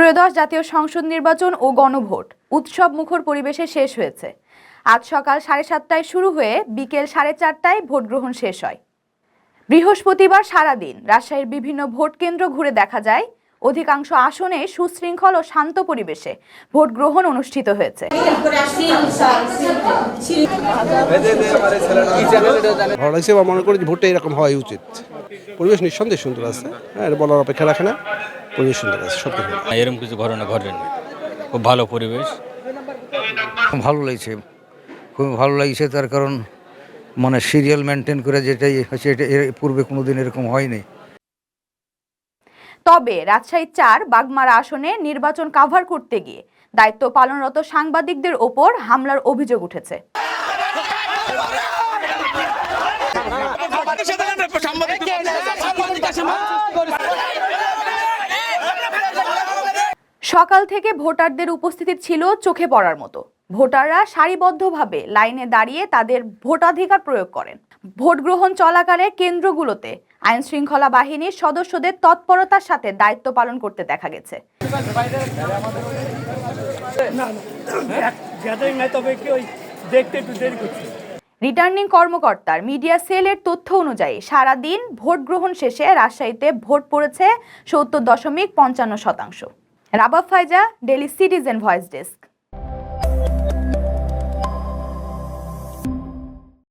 ত্রয়োদশ জাতীয় সংসদ নির্বাচন ও গণভোট। উৎসব মুখর পরিবেশে শেষ হয়েছে। আজ সকাল সাড়ে সাতটায় শুরু হয়ে বিকেল সাড়ে চারটায় ভোট গ্রহণ শেষ হয়। বৃহস্পতিবার সারাদিন রাজশাহীর বিভিন্ন ভোট কেন্দ্র ঘুরে দেখা যায়। অধিকাংশ আসনে সুশৃঙ্খল ও শান্ত পরিবেশে ভোট গ্রহণ অনুষ্ঠিত হয়েছে। মনে করি ভোটটা এরকম হওয়াই উচিত। পরিবেশ নিঃসন্দেহে সুন্দর আছে। হ্যাঁ বলার অপেক্ষা রাখে না। পরিবেশ সুন্দর আছে কথা। না, এরকম কিছু ঘটনা ঘটেনি। খুব ভালো পরিবেশ। খুব ভালো লাগছে খুব ভালো লাগছে তার কারণ মানে সিরিয়াল মেনটেন করে যেটাই হচ্ছে এটা এর পূর্বে কোনো দিন এরকম হয়নি। তবে রাজশাহী চার বাগমারা আসনে নির্বাচন কাভার করতে গিয়ে দায়িত্ব পালনরত সাংবাদিকদের ওপর হামলার অভিযোগ উঠেছে। সকাল থেকে ভোটারদের উপস্থিতি ছিল চোখে পড়ার মতো। ভোটাররা সারিবদ্ধভাবে লাইনে দাঁড়িয়ে তাদের ভোটাধিকার প্রয়োগ করেন। ভোট গ্রহণ চলাকালে কেন্দ্রগুলোতে আইন শৃঙ্খলা বাহিনীর সদস্যদের তৎপরতার সাথে দায়িত্ব পালন করতে দেখা গেছে। রিটার্নিং কর্মকর্তার মিডিয়া সেলের তথ্য অনুযায়ী, সারাদিন ভোট গ্রহণ শেষে রাজশাহীতে ভোট পড়েছে সত্তর দশমিক পঞ্চান্ন শতাংশ। রাবাব ফাইজা ডেলি সিটিজেন ভয়েস ডেস্ক